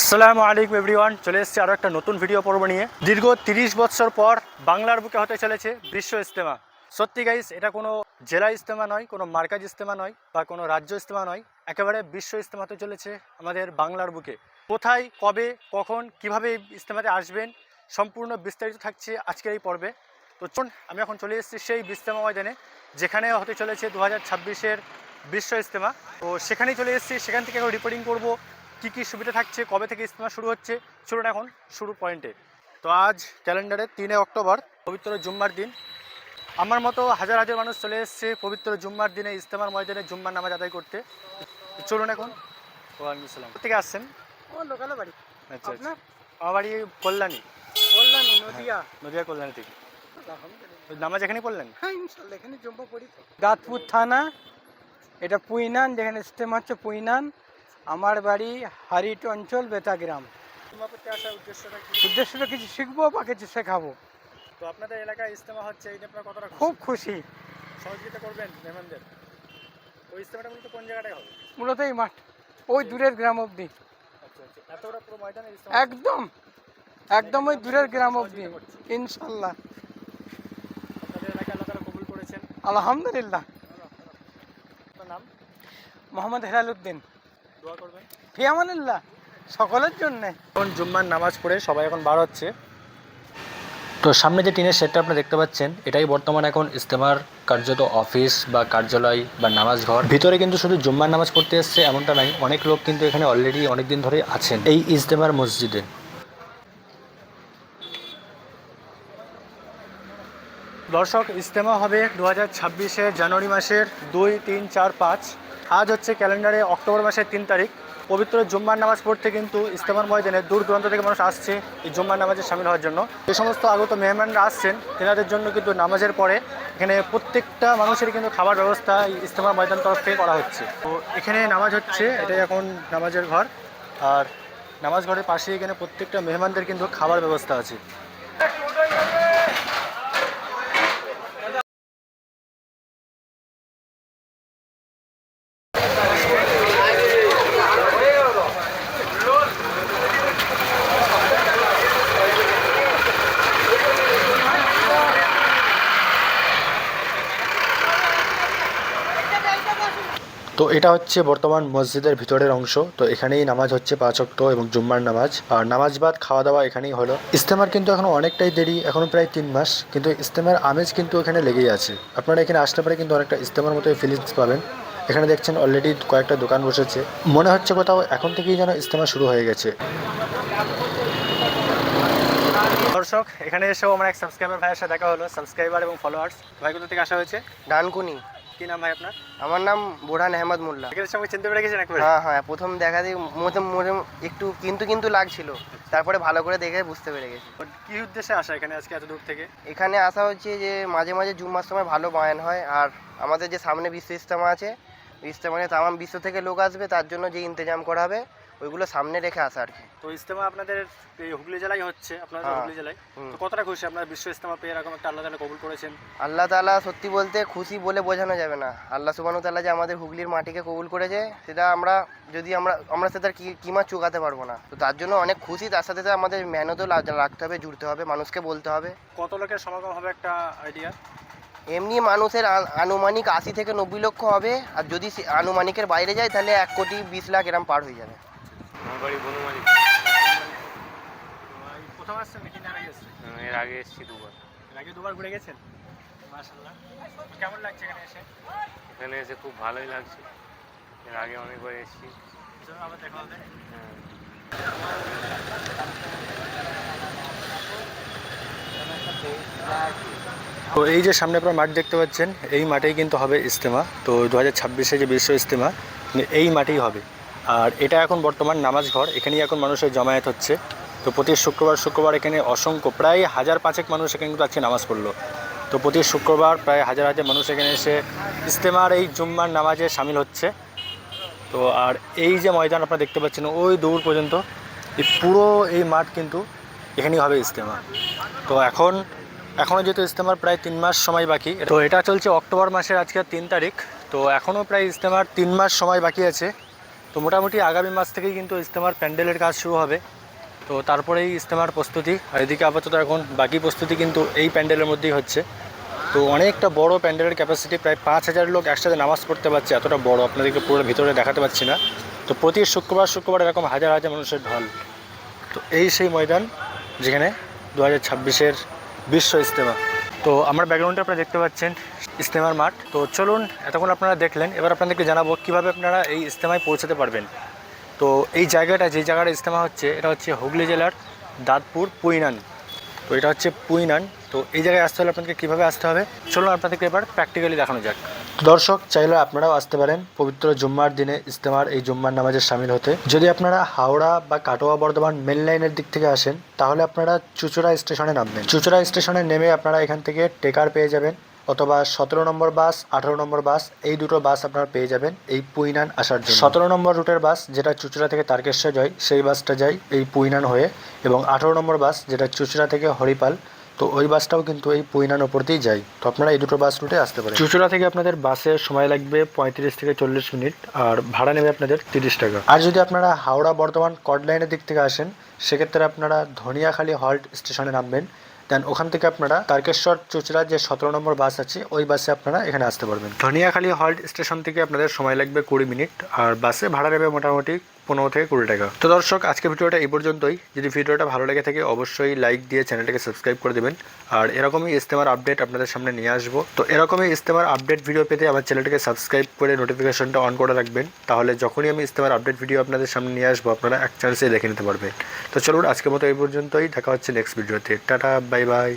আসসালামু আলাইকুম এভরিওয়ান, চলে এসেছে আরও একটা নতুন ভিডিও পর্ব নিয়ে। দীর্ঘ তিরিশ বছর পর বাংলার বুকে হতে চলেছে বিশ্ব ইজতেমা। সত্যি গাইস এটা কোনো জেলা ইজতেমা নয়, কোনো মার্কাজ ইজতেমা নয় বা কোনো রাজ্য ইজতেমা নয়, একেবারে বিশ্ব ইস্তেমা হতে চলেছে আমাদের বাংলার বুকে। কোথায়, কবে, কখন, কীভাবে এই ইস্তেমাতে আসবেন, সম্পূর্ণ বিস্তারিত থাকছে আজকের এই পর্বে। তো চলুন, আমি এখন চলে এসেছি সেই ইস্তেমা ময়দানে, যেখানে হতে চলেছে দু হাজার বিশ্ব ইজতেমা। তো সেখানেই চলে এসেছি, সেখান থেকে এখন রিপোর্টিং করব। কি কি সুবিধা থাকছে কবে থেকে ইস্তেমা শুরু হচ্ছে চলুন এখন শুরু পয়েন্টে তো আজ ক্যালেন্ডারে তিনে অক্টোবর পবিত্র জুম্মার দিন। আমার মতো হাজার হাজার মানুষ চলে এসছে পবিত্র জুম্মার দিনে ইস্তেমার ময়দানে জুম্মার নামাজ আদায় করতে। চলুন এখন। ওয়ালাইকুম আসসালাম। থেকে আসছেন? ও লোকালে বাড়ি। আচ্ছা আচ্ছা। আমার বাড়ি কল্যাণী। কল্যাণী নদিয়া। নদিয়া কল্যাণী থেকে। নামাজ এখানেই পড়লেন? হ্যাঁ ইনশাল্লাহ এখানে জম্বা পড়ি গাতপুর থানা এটা পুইনান যেখানে স্টেম হচ্ছে পুইনান। আমার বাড়ি হারিট অঞ্চল বেতাগ্রাম উদ্দেশ্যটা কি? উদ্দেশ্যটা কিছু শিখব বা কিছু শেখাবো? তো আপনাদের এলাকায় ইস্তেমা হচ্ছে এই আপনারা কতটা খুব খুশি। সহযোগিতা করবেন মেহমানদের? ওই ইস্তেমাটা মূলত কোন জায়গাটায় হবে? মূলত এই মাঠ ওই দূরের গ্রাম অবধি। আচ্ছা আচ্ছা। এত বড় পুরো ময়দানে একদম একদম ওই দূরের গ্রাম অবধি ইনশাল্লাহ। আপনাদের এলাকায় আল্লাহ তাআলা কবুল করেছেন। আলহামদুলিল্লাহ। আপনার নাম? মোহাম্মদ হেলাল ফিয়ামানুল্লাহ সকলের জন্যে। এখন জুম্মার নামাজ পড়ে সবাই এখন বার হচ্ছে। তো সামনে যে টিনের সেটটা আপনারা দেখতে পাচ্ছেন এটাই বর্তমান এখন ইস্তেমার কার্যত অফিস বা কার্যালয় বা নামাজ ঘর। ভিতরে কিন্তু শুধু জুম্মার নামাজ পড়তে এসছে এমনটা নাই অনেক লোক কিন্তু এখানে অলরেডি অনেক দিন ধরে আছেন এই ইজতেমার মসজিদে। দর্শক ইজতেমা হবে দু হাজার ছাব্বিশের জানুয়ারি মাসের দুই তিন চার পাঁচ। আজ হচ্ছে ক্যালেন্ডারে অক্টোবর মাসের তিন তারিখ। পবিত্র জুম্মার নামাজ পড়তে কিন্তু ইস্তেমার ময়দানে দূর দূরান্ত থেকে মানুষ আসছে এই জুম্মার নামাজে সামিল হওয়ার জন্য। যে সমস্ত আগত মেহমানরা আসছেন, তেনাদের জন্য কিন্তু নামাজের পরে এখানে প্রত্যেকটা মানুষের কিন্তু খাবার ব্যবস্থা ইস্তেমার ময়দান তরফ থেকে করা হচ্ছে। তো এখানে নামাজ হচ্ছে, এটাই এখন নামাজের ঘর। আর নামাজ ঘরের পাশে এখানে প্রত্যেকটা মেহমানদের কিন্তু খাবার ব্যবস্থা আছে। তো এটা হচ্ছে বর্তমান মসজিদের ভিতরের অংশ। তো এখানেই নামাজ হচ্ছে পাঁচ অক্ট এবং জুম্মার নামাজ। আর নামাজ বাদ খাওয়া দাওয়া এখানেই হলো। ইস্তেমার কিন্তু এখন অনেকটাই দেরি এখন প্রায় তিন মাস। কিন্তু ইস্তেমার আমেজ কিন্তু এখানে লেগেই আছে। আপনারা এখানে আসতে পারে কিন্তু অনেকটা ইস্তেমার মতো ফিলিংস পাবেন। এখানে দেখছেন অলরেডি কয়েকটা দোকান বসেছে। মনে হচ্ছে কোথাও এখন থেকেই যেন ইস্তেমা শুরু হয়ে গেছে। দর্শক এখানে এসেও আমার এক সাবস্ক্রাইবার ভাইয়ের সাথে দেখা হলো। সাবস্ক্রাইবার এবং ফলোয়ার্স ভাই কোথা থেকে আসা হয়েছে? ডানকুনি কি নাম ভাই আপনার? আমার নাম বোরহান আহমদ মোল্লা। এর সঙ্গে চিনতে পেরে গেছেন একবার? হ্যাঁ হ্যাঁ প্রথম দেখা দিয়ে মধ্যে মধ্যে একটু কিন্তু কিন্তু লাগছিল। তারপরে ভালো করে দেখে বুঝতে পেরে গেছি। কি উদ্দেশ্যে আসা এখানে আজকে এত দূর থেকে? এখানে আসা হচ্ছে যে মাঝে মাঝে জুম্মার সময় ভালো বায়ান হয়। আর আমাদের যে সামনে বিশ্ব ইস্তেমা আছে ইস্তেমানে তামাম বিশ্ব থেকে লোক আসবে তার জন্য যে ইন্তজাম করা হবে ওইগুলো সামনে রেখে আসা আর কি। তো ইস্তেমা আপনাদের এই হুগলি জেলায় হচ্ছে আপনাদের হ্যাঁ। হুগলি জেলায়। তো কতটা খুশি আপনারা বিশ্ব ইস্তেমা পেয়ে? এরকম একটা আল্লাহ তাআলা কবুল করেছেন। আল্লাহ তাআলা সত্যি বলতে খুশি বলে বোঝানো যাবে না। আল্লাহ সুবানু তাআলা যে আমাদের হুগলির মাটিকে কবুল করেছে সেটা আমরা যদি আমরা আমরা সেটার কি কিমা চুকাতে পারব না। তো তার জন্য অনেক খুশি তার সাথে সাথে আমাদের মেহনতও রাখতে হবে জুড়তে হবে মানুষকে বলতে হবে। কত লোকের সমাগম হবে একটা আইডিয়া এমনি মানুষের আনুমানিক আশি থেকে নব্বই লক্ষ হবে। আর যদি আনুমানিকের বাইরে যায় তাহলে এক কোটি বিশ লাখ এরম পার হয়ে যাবে। আমার বাড়ি বনমালী প্রথম আসছেন নাকি না আগে এসেছেন? এর আগে এসেছি দুবার। এর আগে দুবার ঘুরে গেছেন? মাশাআল্লাহ। কেমন লাগছে এখানে এসে? এখানে এসে খুব ভালোই লাগছে। এর আগে অনেকবার এসেছি। চলুন আবার দেখা হবে। হ্যাঁ তো এই যে সামনে আপনারা মাঠ দেখতে পাচ্ছেন এই মাঠেই কিন্তু হবে ইস্তেমা তো দু হাজার ছাব্বিশে যে বিশ্ব ইস্তেমা এই মাঠেই হবে। আর এটা এখন বর্তমান নামাজ ঘর। এখানেই এখন মানুষের জমায়েত হচ্ছে। তো প্রতি শুক্রবার শুক্রবার এখানে অসংখ্য, প্রায় হাজার পাঁচেক মানুষ এখানে কিন্তু আজকে নামাজ পড়ল। তো প্রতি শুক্রবার প্রায় হাজার হাজার মানুষ এখানে এসে ইস্তেমার এই জুম্মার নামাজে সামিল হচ্ছে। তো আর এই যে ময়দান আপনারা দেখতে পাচ্ছেন, ওই দূর পর্যন্ত এই পুরো এই মাঠ কিন্তু এখানেই হবে ইস্তেমা। তো এখন এখনও যেহেতু ইস্তেমার প্রায় তিন মাস সময় বাকি, তো এটা চলছে অক্টোবর মাসের আজকে তিন তারিখ। তো এখনও প্রায় ইস্তেমার তিন মাস সময় বাকি আছে। তো মোটামুটি আগামী মাস থেকেই কিন্তু ইস্তেমার প্যান্ডেলের কাজ শুরু হবে। তো তারপরেই ইস্তেমার প্রস্তুতি, আর এদিকে আপাতত এখন বাকি প্রস্তুতি কিন্তু এই প্যান্ডেলের মধ্যেই হচ্ছে। তো অনেকটা বড় প্যান্ডেলের ক্যাপাসিটি প্রায় পাঁচ হাজার লোক একসাথে নামাজ পড়তে পারছে, এতটা বড় আপনাদেরকে পুরো ভিতরে দেখাতে পারছি না। তো প্রতি শুক্রবার শুক্রবার এরকম হাজার হাজার মানুষের ঢল। তো এই সেই ময়দান, যেখানে দু হাজার ছাব্বিশের বিশ্ব ইস্তেমা তো আমার ব্যাকগ্রাউন্ডটা আপনারা দেখতে পাচ্ছেন। ইস্তেমার মাঠ। তো চলুন, এতক্ষণ আপনারা দেখলেন, এবার আপনাদেরকে জানাব কীভাবে আপনারা এই ইস্তেমায় পৌঁছাতে পারবেন। তো এই জায়গাটা, যে জায়গাটা ইস্তেমা হচ্ছে, এটা হচ্ছে হুগলি জেলার দাঁতপুর পুইনান। তো এটা হচ্ছে পুইনান। তো এই জায়গায় আসতে হলে আপনাদেরকে কীভাবে আসতে হবে? চলুন, আপনাদেরকে এবার প্র্যাকটিক্যালি দেখানো যাক। দর্শক, চাইলে আপনারাও আসতে পারেন। পবিত্র জুম্মার দিনে ইস্তেমার এই জুম্মার নামাজে সামিল হতে। যদি আপনারা হাওড়া বা কাটোয়া বর্ধমান মেন লাইনের দিক থেকে আসেন, তাহলে আপনারা চুচুড়া স্টেশনে নামবেন। চুচুড়া স্টেশনে নেমে আপনারা এখান থেকে টেকার পেয়ে যাবেন। অথবা সতেরো নম্বর বাস আঠারো নম্বর বাস এই দুটো বাস আপনারা পেয়ে যাবেন এই পুইনান আসার জন্য। সতেরো নম্বর রুটের বাস যেটা চুচুড়া থেকে তারকেশ্বর যায় সেই বাসটা যায় এই পুইনান হয়ে। এবং আঠারো নম্বর বাস যেটা চুচুড়া থেকে হরিপাল তো ওই বাসটাও কিন্তু এই পুইনান ওপর দিয়েই যায়। তো আপনারা এই দুটো বাস রুটে আসতে পারেন। চুচুড়া থেকে আপনাদের বাসে সময় লাগবে পঁয়ত্রিশ থেকে চল্লিশ মিনিট আর ভাড়া নেবে আপনাদের তিরিশ টাকা। আর যদি আপনারা হাওড়া বর্ধমান কড লাইনের দিক থেকে আসেন সেক্ষেত্রে আপনারা ধনিয়াখালী হল্ট স্টেশনে নামবেন। দেন ওখান থেকে আপনারা তারকেশ্বর চুচড়া যে সতেরো নম্বর বাস আছে, ওই বাসে আপনারা এখানে আসতে পারবেন। ধনিয়াখালী হল্ট স্টেশন থেকে আপনাদের সময় লাগবে কুড়ি মিনিট, আর বাসে ভাড়া নেবে মোটামুটি পনেরো থেকে কুড়ি টাকা। তো দর্শক আজকে ভিডিওটা এই পর্যন্তই। যদি ভিডিওটা ভালো লেগে থাকে, অবশ্যই লাইক দিয়ে চ্যানেলটাকে সাবস্ক্রাইব করে দেবেন। আর এরকমই ইস্তেমার আপডেট আপনাদের সামনে নিয়ে আসব। তো এরকমই ইস্তেমার আপডেট ভিডিও পেতে আমার চ্যানেলটাকে সাবস্ক্রাইব করে নোটিফিকেশনটা অন করে রাখবেন। তাহলে যখনই আমি ইস্তেমার আপডেট ভিডিও আপনাদের সামনে নিয়ে আসব, আপনারা এক চান্সে দেখে নিতে পারবেন। তো চলুন, আজকের মতো এই পর্যন্তই। দেখা হচ্ছে নেক্সট ভিডিওতে। Tata bye bye